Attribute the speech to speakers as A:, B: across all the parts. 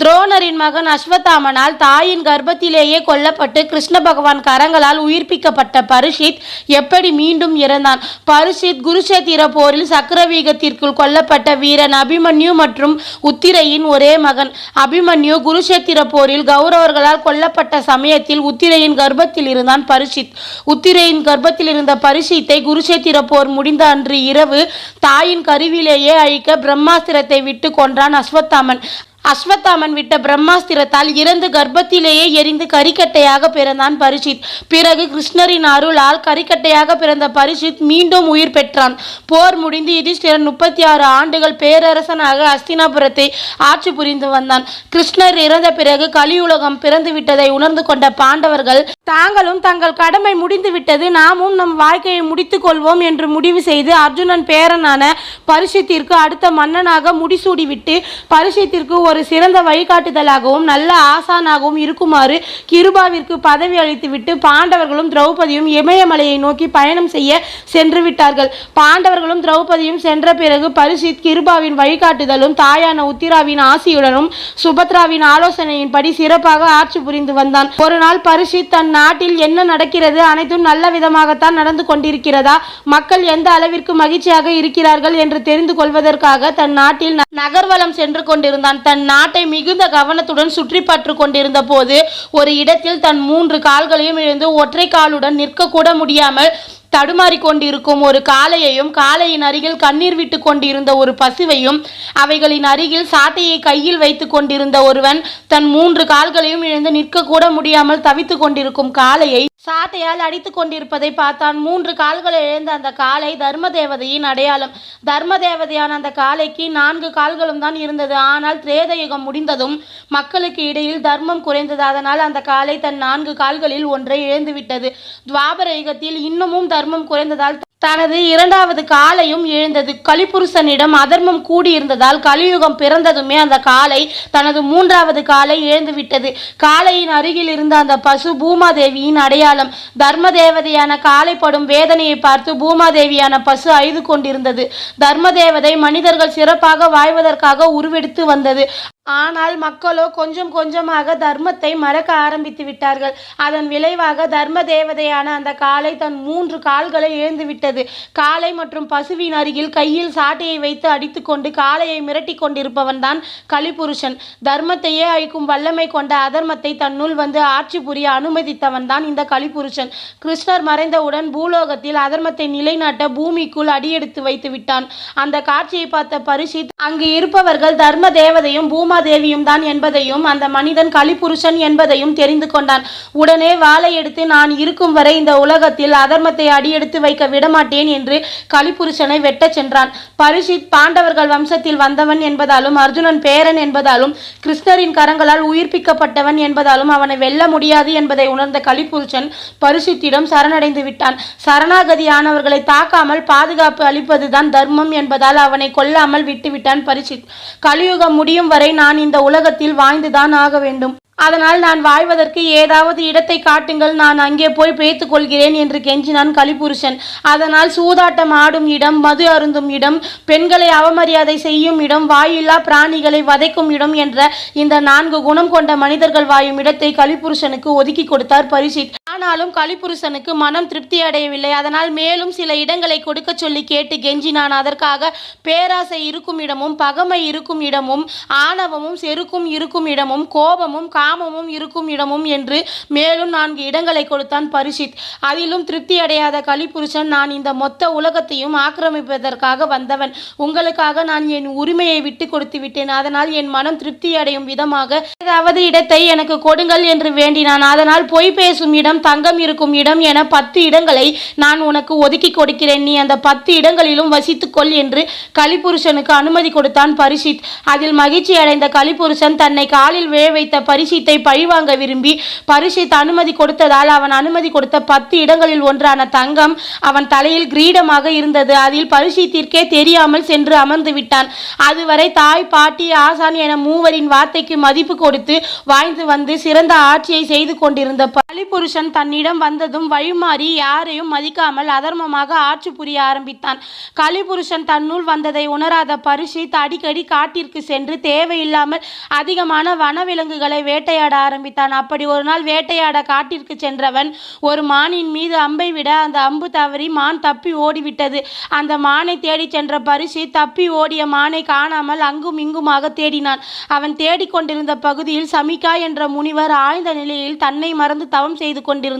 A: துரோணரின் மகன் அஸ்வத்தாமனால் தாயின் கர்ப்பத்திலேயே கொல்லப்பட்டு கிருஷ்ண பகவான் கரங்களால் உயிர்ப்பிக்கப்பட்ட பரிஷித் எப்படி மீண்டும் இறந்தான்? பரிஷித் குருஷேத்திர போரில் சக்கரவீகத்திற்குள் கொல்லப்பட்ட வீரன் அபிமன்யு மற்றும் உத்திரையின் ஒரே மகன். அபிமன்யு குருஷேத்திர போரில் கௌரவர்களால் கொல்லப்பட்ட சமயத்தில் உத்திரையின் கர்ப்பத்தில் இருந்தான் பரிஷித். உத்திரையின் கர்ப்பத்தில் இருந்த பரிஷித்தை குருஷேத்திர போர் முடிந்த அன்று இரவு தாயின் கருவிலேயே அழிக்க பிரம்மாஸ்திரத்தை விட்டு கொன்றான் அஸ்வத்தாமன். அஸ்வத்தாமன் விட்ட பிரம்மாஸ்திரத்தால் இறந்து கர்ப்பத்திலேயே எரிந்து கரிக்கட்டையாக பிறந்தான் பரிஷித் பிறகு கிருஷ்ணரின் அருளால் கரிக்கட்டையாக பிறந்த பரிஷித் மீண்டும் உயிர் பெற்றான். போர் முடிந்து யுதிஷ்டிரன் முப்பத்தி ஆறு ஆண்டுகள் பேரரசனாக அஸ்தினாபுரத்தை ஆட்சி புரிந்து வந்தான். கிருஷ்ணர் இறந்த பிறகு கலியுலகம் பிறந்து விட்டதை உணர்ந்து கொண்ட பாண்டவர்கள் தாங்களும் தங்கள் கடமை முடிந்து விட்டது நாமும் நம் வாழ்க்கையை முடித்துக் கொள்வோம் என்று முடிவு செய்து அர்ஜுனன் பேரனான பரிஷத்திற்கு அடுத்த மன்னனாக முடிசூடிவிட்டு பரிஷத்திற்கு ஒரு சிறந்த வழிகாட்டுதலாகவும் நல்ல ஆசானாகவும் இருக்குமாறு கிருபாவிற்கு பதவி அளித்துவிட்டு பாண்டவர்களும் திரௌபதியும் இமயமலையை நோக்கி பயணம் செய்ய சென்று விட்டார்கள் பாண்டவர்களும் திரௌபதியும் சென்ற பிறகு பரிசித் கிருபாவின் வழிகாட்டுதலும் தாயான உத்திராவின் ஆசியுடனும் சுபத்ராவின் ஆலோசனையின்படி சிறப்பாக ஆட்சி புரிந்து வந்தான். ஒரு நாள் பரிசித் தன் நாட்டில் என்ன நடக்கிறது அனைத்தும் நல்ல விதமாகத்தான் நடந்து கொண்டிருக்கிறதா மக்கள் எந்த அளவிற்கு மகிழ்ச்சியாக இருக்கிறார்கள் என்று தெரிந்து கொள்வதற்காக தன் நாட்டில் நகர்வலம் சென்று கொண்டிருந்தான். தன் நாட்டை மிகுந்த கவனத்துடன் சுற்றி பற்று கொண்டிருந்த போது ஒரு இடத்தில் தன் மூன்று கால்களையும் இழந்து ஒற்றை காலுடன் நிற்கக்கூட முடியாமல் தடுமாறி கொண்டிருக்கும் ஒரு காளையையும் காளையின் அருகில் கண்ணீர் விட்டு கொண்டிருந்த ஒரு பசுவையும் அவைகளின் அருகில் சாட்டையை கையில் வைத்து கொண்டிருந்த ஒருவன் தன் மூன்று கால்களையும் இழந்து நிற்கக்கூட முடியாமல் தவித்து கொண்டிருக்கும் காளையை சாட்டையால் அடித்து கொண்டிருப்பதை பார்த்தான். மூன்று கால்களை இழந்த அந்த காளை தர்ம தேவதையின் அடையாளம். தர்ம தேவதையான அந்த காளைக்கு நான்கு கால்களும் தான் இருந்தது. ஆனால் திரேத யுகம் முடிந்ததும் மக்களுக்கு இடையில் தர்மம் குறைந்தது. அதனால் அந்த காளை தன் நான்கு கால்களில் ஒன்றை இழந்துவிட்டது. துவாபர யுகத்தில் இன்னமும் தர்மம் குறைந்ததால் தனது இரண்டாவது காலையும் எழுந்தது. கலிபுருஷனிடம் அதர்மம் கூடியிருந்ததால் கலியுகம் பிறந்ததுமே அந்த காலை தனது மூன்றாவது காலை இழந்து விட்டது காளையின் அருகில் இருந்த அந்த பசு பூமாதேவியின் அடையாளம். தர்ம தேவதையான காலைப்படும் வேதனையை பார்த்து பூமாதேவியான பசு அய்து கொண்டிருந்தது. தர்ம தேவதை மனிதர்கள் சிறப்பாக வாழ்வதற்காக உருவெடுத்து வந்தது. ஆனால் மக்களோ கொஞ்சம் கொஞ்சமாக தர்மத்தை மறக்க ஆரம்பித்து விட்டார்கள். அதன் விளைவாக தர்ம தேவதையான அந்த காளை தன் மூன்று கால்களை இழந்து விட்டது. காளை மற்றும் பசுவின் அருகில் கையில் சாட்டையை வைத்து அடித்துக்கொண்டு காளையை மிரட்டி கொண்டிருப்பவன் தான் கலிபுருஷன் தர்மத்தையே அழிக்கும் வல்லமை கொண்ட அதர்மத்தை தன்னுள் வந்து ஆட்சி புரிய அனுமதித்தவன் தான் இந்த கலிபுருஷன் கிருஷ்ணர் மறைந்தவுடன் பூலோகத்தில் அதர்மத்தை நிலைநாட்ட பூமிக்குள் அடியெடுத்து வைத்து விட்டான். அந்த காட்சியை பார்த்த பரிசித் அங்கு இருப்பவர்கள் தர்ம தேவதையும் பூமாதேவியும் தான் என்பதையும் அந்த மனிதன் கலிபுருஷன் என்பதையும் தெரிந்து கொண்டான். உடனே வாளை எடுத்து நான் இருக்கும் வரை இந்த உலகத்தில் அதர்மத்தை அடியெடுத்து வைக்க விடமாட்டேன் என்று கலிபுருஷனை வெட்டச் சென்றான். பரிஷித் பாண்டவர்கள் வம்சத்தில் வந்தவன் என்பதாலும் அர்ஜுனன் பேரன் என்பதாலும் கிருஷ்ணரின் கரங்களால் உயிர்ப்பிக்கப்பட்டவன் என்பதாலும் அவனை வெல்ல முடியாது என்பதை உணர்ந்த கலிபுருஷன் பரிசுத்திடம் சரணடைந்து விட்டான். சரணாகதியானவர்களை தாக்காமல் பாதுகாப்பு அளிப்பதுதான் தர்மம் என்பதால் அவனை கொல்லாமல் விட்டுவிட்டான் பரிசித் கலியுகம் முடியும் வரை நான் இந்த உலகத்தில் வாழ்ந்துதான் ஆக வேண்டும். அதனால் நான் வாழ்வதற்கு ஏதாவது இடத்தை காட்டுங்கள். நான் அங்கே போய் பேத்துக் கொள்கிறேன் என்று கெஞ்சினான் கலிபுருஷன். அதனால் சூதாட்டம் ஆடும் இடம் மது அருந்தும் இடம் பெண்களை அவமரியாதை செய்யும் இடம் வாயில்லா பிராணிகளை வதைக்கும் இடம் என்ற இந்த நான்கு குணம் கொண்ட மனிதர்கள் வாயும் இடத்தை கலிபுருஷனுக்கு ஒதுக்கி கொடுத்தார் பரிசித். ஆனாலும் கலிபுருஷனுக்கு மனம் திருப்தி அடையவில்லை. அதனால் மேலும் சில இடங்களை கொடுக்க சொல்லி கேட்டு கெஞ்சினான். அதற்காக பேராசை இருக்கும் இடமும் பகமை இருக்கும் இடமும் ஆணவமும் செருக்கும் இருக்கும் இடமும் கோபமும் காமமும் இருக்கும் இடமும் என்று மேலும் நான்கு இடங்களை கொடுத்தான் பரிசித். அதிலும் திருப்தி அடையாத கலிபுருஷன் நான் இந்த மொத்த உலகத்தையும் ஆக்கிரமிப்பதற்காக வந்தவன். உங்களுக்காக நான் என் உரிமையை விட்டு கொடுத்து விட்டேன். அதனால் என் மனம் திருப்தி அடையும் விதமாக ஏதாவது இடத்தை எனக்கு கொடுங்கள் என்று வேண்டினான். அதனால் பொய் பேசும் இடம் தங்கம் இருக்கும் இடம் என பத்து இடங்களை நான் உனக்கு ஒதுக்கி கொடுக்கிறேன். நீ அந்த பத்து இடங்களிலும் வசித்துக்கொள் என்று கலிபுருஷனுக்கு அனுமதி கொடுத்தான் பரிசித். அதில் மகிழ்ச்சி அடைந்த கலிபுருஷன் தன்னை காலில் விழ வைத்த பரிசித்தை பழிவாங்க விரும்பி பரிசித் அனுமதி கொடுத்ததால் அவன் அனுமதி கொடுத்த பத்து இடங்களில் ஒன்றான தங்கம் அவன் தலையில் கிரீடமாக இருந்தது. அதில் பரிசித்திற்கே தெரியாமல் சென்று அமர்ந்து விட்டான். அதுவரை தாய் பாட்டி ஆசான் என மூவரின் வார்த்தைக்கு மதிப்பு கொடுத்து வாழ்ந்து வந்து சிறந்த ஆட்சியை செய்து கொண்டிருந்த பலிபுருஷன் தன்னிடம் வந்ததும் வழிமாறி யாரையும் மதிக்காமல் அதர்மமாக ஆட்சி புரிய ஆரம்பித்தான். கலிபுருஷன் தன்னுள் வந்ததை உணராத பரிசித் அடிக்கடி காட்டிற்கு சென்று தேவையில்லாமல் அதிகமான வனவிலங்குகளை வேட்டையாட ஆரம்பித்தான். அப்படி ஒரு நாள் வேட்டையாட காட்டிற்கு சென்றவன் ஒரு மானின் மீது அம்பை விட அந்த அம்பு தவறி மான் தப்பி ஓடிவிட்டது. அந்த மானை தேடிச் சென்ற பரிசு தப்பி ஓடிய மானை காணாமல் அங்கும் இங்குமாக தேடினான். அவன் தேடிக்கொண்டிருந்த பகுதியில் சமிகா என்ற முனிவர் ஆழ்ந்த நிலையில் தன்னை மறந்து தவம் செய்து கொண்டிருந்தார்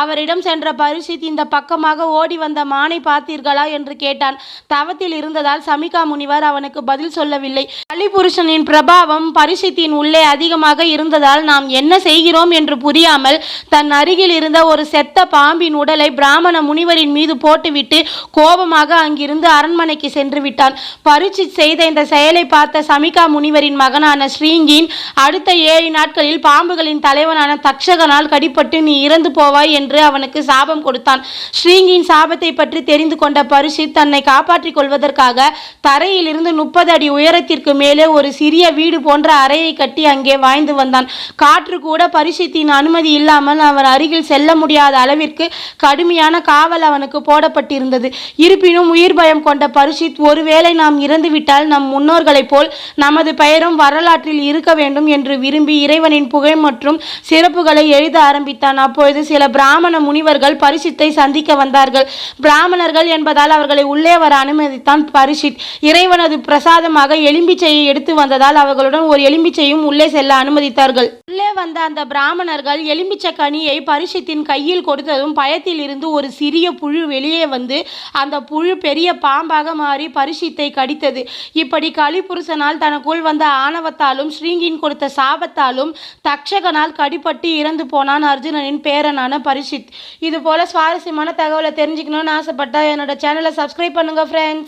A: அவரிடம் சென்ற பரிசித் இந்த பக்கமாக ஓடி வந்த மானை பார்த்தீர்களா என்று கேட்டான். தவத்தில் இருந்ததால் சமிகா முனிவர் அவனுக்கு பதில் சொல்லவில்லை. கலிபுருஷனின் பிரபாவம் பரிசித்தின் உள்ளே அதிகமாக இருந்ததால் நாம் என்ன செய்கிறோம் என்று புரியாமல் தன் அருகில் இருந்த ஒரு செத்த பாம்பின் உடலை பிராமண முனிவரின் மீது போட்டுவிட்டு கோபமாக அங்கிருந்து அரண்மனைக்கு சென்று விட்டான். பரிசித் செய்த இந்த செயலை பார்த்த சமிகா முனிவரின் மகனான ஸ்ரீங்கின் அடுத்த ஏழு நாட்களில் பாம்புகளின் தலைவனான தக்ஷகனால் கடிபட்டு நீ இறந்து போவாய் என்று அவனுக்கு சாபம் கொடுத்தான். ஸ்ரீங்கின் சாபத்தை பற்றி தெரிந்து கொண்ட பரிசு தன்னை காப்பாற்றிக் கொள்வதற்காக தரையிலிருந்து முப்பது அடி உயரத்திற்கு மேலே ஒரு சிறிய வீடு போன்ற அறையை கட்டி அங்கே வாழ்ந்து வந்தான். காற்று கூட பரிசுத்தின் அனுமதி இல்லாமல் அவன் அருகில் செல்ல முடியாத அளவிற்கு கடுமையான காவல் அவனுக்கு போடப்பட்டிருந்தது. இருப்பினும் உயிர் பயம் கொண்ட பரிசித் ஒருவேளை நாம் இறந்துவிட்டால் நம் முன்னோர்களைப் போல் நமது பெயரும் வரலாற்றில் இருக்க வேண்டும் என்று விரும்பி இறைவனின் புகழ் மற்றும் சிறப்புகளை எழுத ஆரம்பித்தான். அப்போது அப்பொழுது சில பிராமண முனிவர்கள் பரிசித்தை சந்திக்க வந்தார்கள். பிராமணர்கள் என்பதால் அவர்களை உள்ளே வர அனுமதித்தான் பரிசித். இறைவனது பிரசாதமாக எலும்பிச்சையை எடுத்து வந்ததால் அவர்களுடன் ஒரு எலும்பிச்சையும் உள்ளே செல்ல அனுமதித்தார்கள். உள்ளே வந்த அந்த பிராமணர்கள் எலும்பிச்சை கனியை பரிசித்தின் கையில் கொடுத்ததும் பயத்தில் இருந்து ஒரு சிறிய புழு வெளியே வந்து அந்த புழு பெரிய பாம்பாக மாறி பரிசித்தை கடித்தது. இப்படி கலிபுருஷனால் தனக்குள் வந்த ஆணவத்தாலும் ஸ்ரீங்கின் கொடுத்த சாபத்தாலும் தக்ஷகனால் கடிபட்டு இறந்து போனான் அர்ஜுனனின் பேரனான பரிஷித். இது போல சுவாரஸ்யமான தகவலை தெரிஞ்சுக்கணும்னு ஆசைப்பட்டா என்னோட சேனலை சப்ஸ்கிரைப் பண்ணுங்க ஃப்ரெண்ட்ஸ்